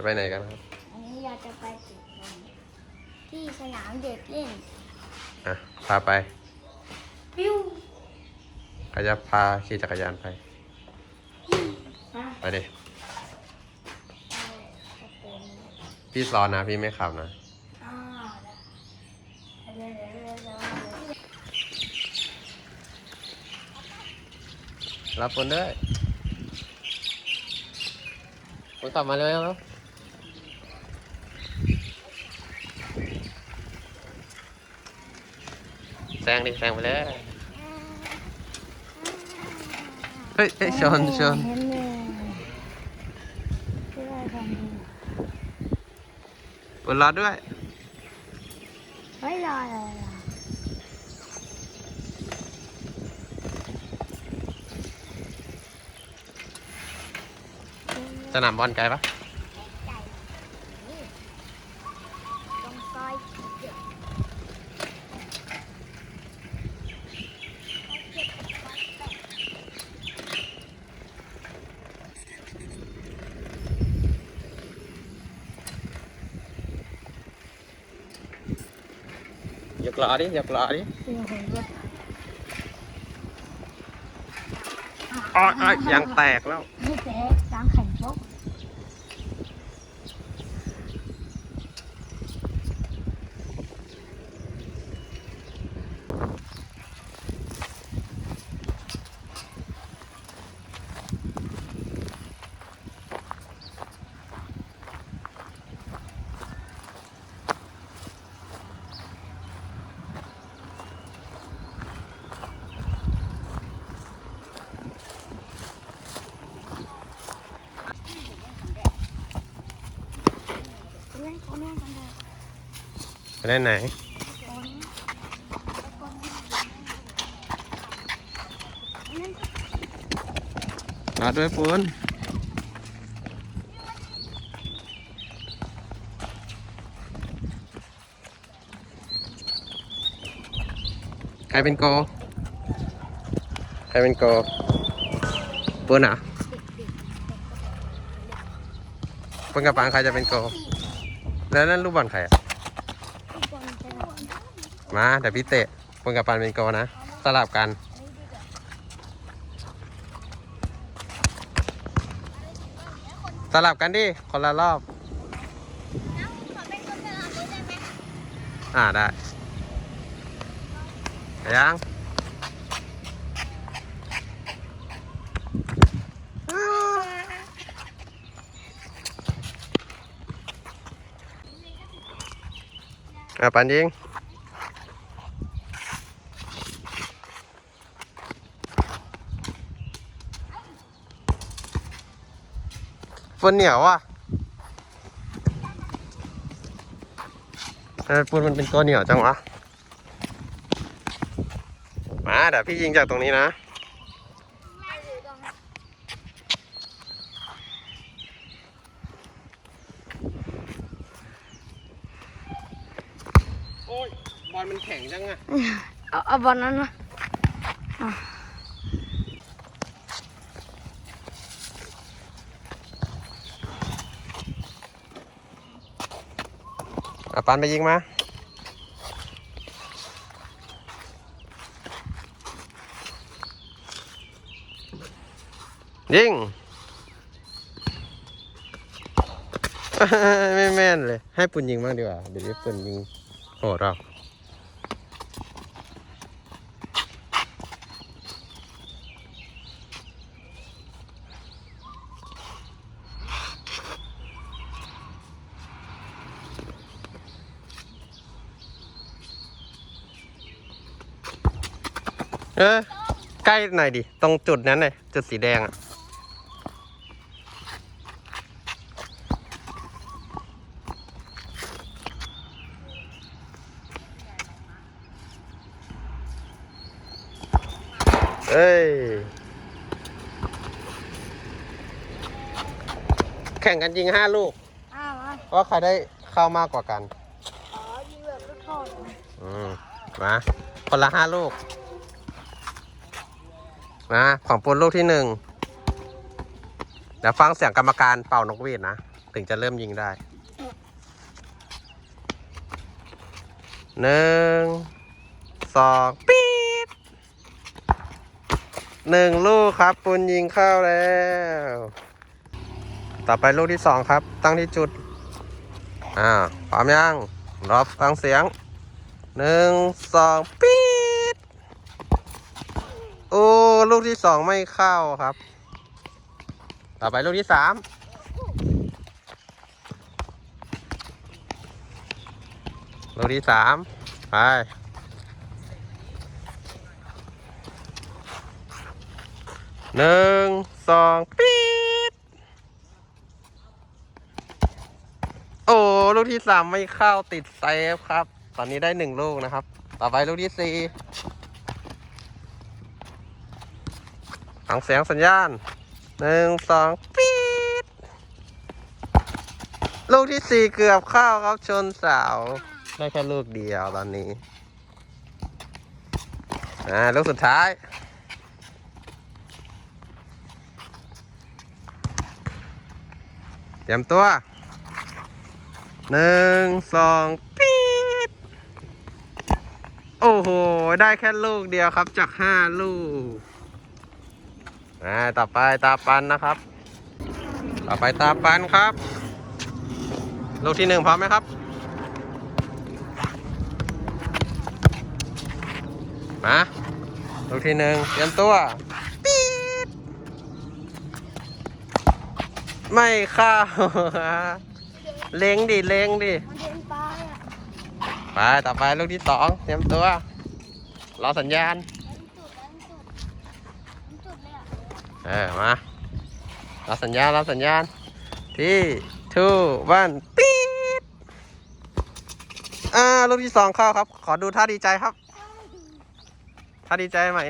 จะไปไหนกันครับ อันนี้เราจะไปเก็บเงินที่สนามเด็กเล่นอะ พาไปปิ้วใครจะพาขี่จักรยานไป ไปดิพี่ซ้อนนะ พี่ไม่ขับนะ อ่าเดี๋ยวเดี๋ยวเดี๋ยวเดี๋ยวรับคนด้วยคนขับมาเร็วแล้วแซ งดิแซงไปเลยเฮ้ยเฮ้ยชนชนเห็นเลยช่วยกันดูบนรถด้วยไม่รอเลยล่ะสนามบอลไกลปะ ใจนี่ตรงซอยเจ็ด ยกล้อดิยกล้อดิเสียงหัวรถอ๋ออยางแตกแล้วนี่แจ๊สางแข่งชก เล่นเขาแม่กันเลย ไปเล่นไหนรอด้วยปูนใครเป็นโก ใครเป็นโกปูนอะปูนกับปางใครจะเป็นโก แล้วนั่นลูกบอลใครอะ มาเดี๋ยวพี่เตะปนกับปานเป็นโกนะ สลับกันสลับกันดิ คนละรอบ อ่าได้ ยังอะปันยิง ฝนเหนียวอะเออปูนมันเป็นตัวเหนียวจังวะ มาเดี๋ยวพี่ยิงจากตรงนี้นะ โอ้ย บอลมันแข็งจังอะเอาเอาบอลนั้นนะ อะปันไปยิงมายิงไม่แม่นเลย ให้ปุ่นยิงบ้างดีกว่า เดี๋ยวปุ่นยิงโหดเรา เออใกล้หน่อยดิ ตรงจุดนั้นเลยจุดสีแดงอะเอ้ย แข่งกันยิงห้าลูก อ้าวมาว่าใครได้เข้ามากกว่ากัน อ๋อยิงแบบลูกโทษนะอืม มา คนละห้าลูก มาของปูนลูกที่หนึ่งเดี๋ยวฟังเสียงกรรมการเป่านกหวีดนะ ถึงจะเริ่มยิงได้หนึ่งสองปี๊ดหนึ่งลูกครับปุนยิงเข้าแล้ว ต่อไปลูกที่สองครับ ตั้งที่จุด อ่าพร้อมยังรอฟังเสียงหนึ่งสองปี๊ด โอ้ ลูกที่สองไม่เข้าครับ ต่อไปลูกที่สามลูกที่สามไปหนึ่งสองปี๊ดโอ้ลูกที่สามไม่เข้าติดเซฟครับ ตอนนี้ได้หนึ่งลูกนะครับ ต่อไปลูกที่สี่ ฟังเสียงสัญญาณหนึ่งสองปี๊ดลูกที่สี่เกือบเข้าครับชนเสาได้แค่ลูกเดียวตอนนี้อ่าลูกสุดท้ายเตรียมตัวหนึ่งสองปี๊ดโอ้โห ได้แค่ลูกเดียวครับจากห้าลูก อ่าต่อไปตาปันนะครับ ต่อไปตาปันครับ ลูกที่หนึ่งพร้อมไหมครับ มาลูกที่หนึ่งเตรียมตัวปี๊ดไม่เข้าเล็งดิเล็งดิมันเดินไปอะไปต่อไปลูกที่สองเตรียมตัวรอสัญญาณ มันจุดมันจุดมันจุดเลยอะ เออมารอสัญญาณรอสัญญาณ ที่ two one ปี๊ดอ่าลูกที่สองเข้าครับ ขอดูท่าดีใจครับ ท่าดีใจใหม่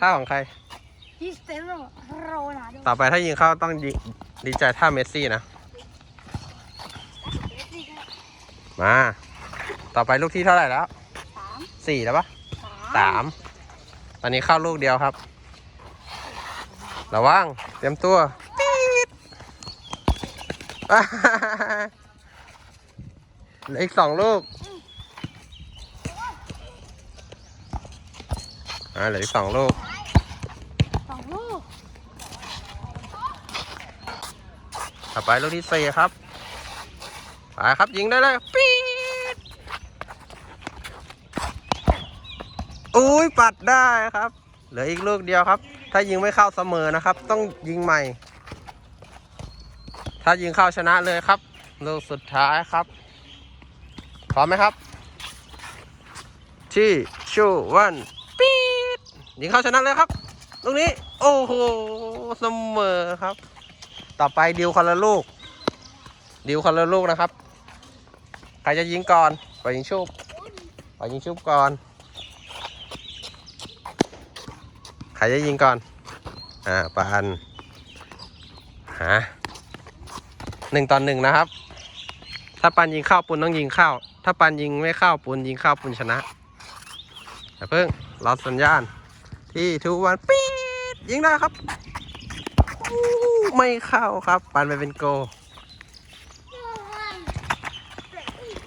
ท่าของใครคริสเตียโนโรนัลโดต่อไปถ้ายิงเข้าต้องยิงดีใจท่าเมสซี่นะ มา ต่อไปลูกที่เท่าไหร่แล้วสามสี่แล้วปะสาม ตอนนี้เข้าลูกเดียวครับ ระวัง เตรียมตัวปี๊ดอ่าเหลืออีกสองลูกอ่าเหลืออีกสองลูกสองลูกต่อไปลูกที่สี่ครับไปครับยิงได้เลยปี๊ดอุ้ยปัดได้ครับ เหลืออีกลูกเดียวครับ ถ้ายิงไม่เข้าเสมอนะครับ ต้องยิงใหม่ ถ้ายิงเข้าชนะเลยครับลูกสุดท้ายครับพร้อมไหมครับ ที่ชูวันปี๊ดยิงเข้าชนะเลยครับลูกนี้ โอ้โหเสมอครับ ต่อไปดิวคนละลูก ดิวคนละลูกนะครับ ใครจะยิงก่อน ไปยิงชุบไปยิงชุบก่อน ใครจะยิงก่อน อ่าปันหาหนึ่งต่อหนึ่งนะครับ ถ้าปันยิงเข้าปุนต้องยิงเข้า ถ้าปันยิงไม่เข้าปุนยิงเข้าปุนชนะอย่าเพิ่งรอสัญญาณ ที่ทุกวันปี๊ดยิงได้ครับ ไม่เข้าครับ ปันไปเป็นโก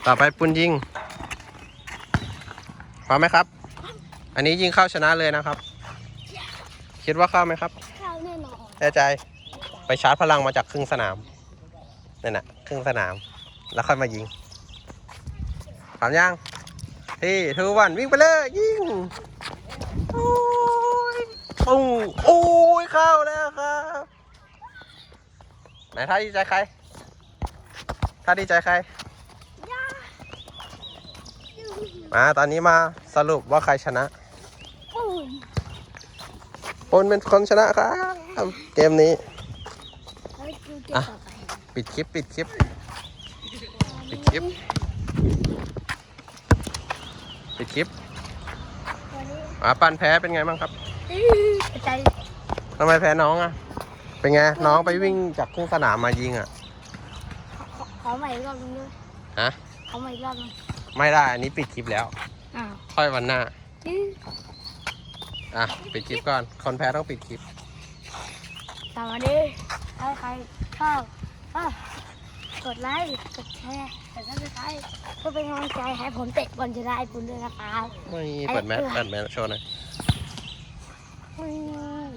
ต่อไปปุนยิงพร้อมไหมครับ อันนี้ยิงเข้าชนะเลยนะครับ คิดว่าเข้าไหมครับ เข้าแน่นอนแน่ใจ ไปชาร์จพลังมาจากครึ่งสนามนั่นน่ะครึ่งสนาม แล้วค่อยมายิงพร้อมยังที่ทูวันวิ่งไปเลยยิงโอ้ยปุ้งโอ้ยเข้าแล้วครับไหนท่าดีใจใครท่าดีใจใคร มาตอนนี้มาสรุปว่าใครชนะปูน ปนเป็นคนชนะครับ เกมนี้เฮ้ยดูเก็บอะต่อไปปิดคลิป ปิดคลิป ปิดคลิป ปิดคลิปวันนี้อ่าปันแพ้เป็นไงบ้างครับอื้อใจทำไมแพ้น้องอะ เป็นไง น้องไปวิ่งจากครึ่งสนามมายิงอะ ขอขอใหม่อีกรอบนึงด้วยฮะ ขอใหม่อีกรอบนึงไม่ได้ อันนี้ปิดคลิปแล้วอ้าวค่อยวันหน้า อื้ออะปิดคลิปก่อน คนแพ้ต้องปิดคลิป สวัสดีถ้าใครชอบอะกดไลค์กดแชร์กดซับสไครต์เพื่อเป็นกำลังใจให้ผมเตะบอลชนะไอ้ปุณด้วยนะครับ ไม่เปิดแมสเปิดแมสโชว์หน่อย อืม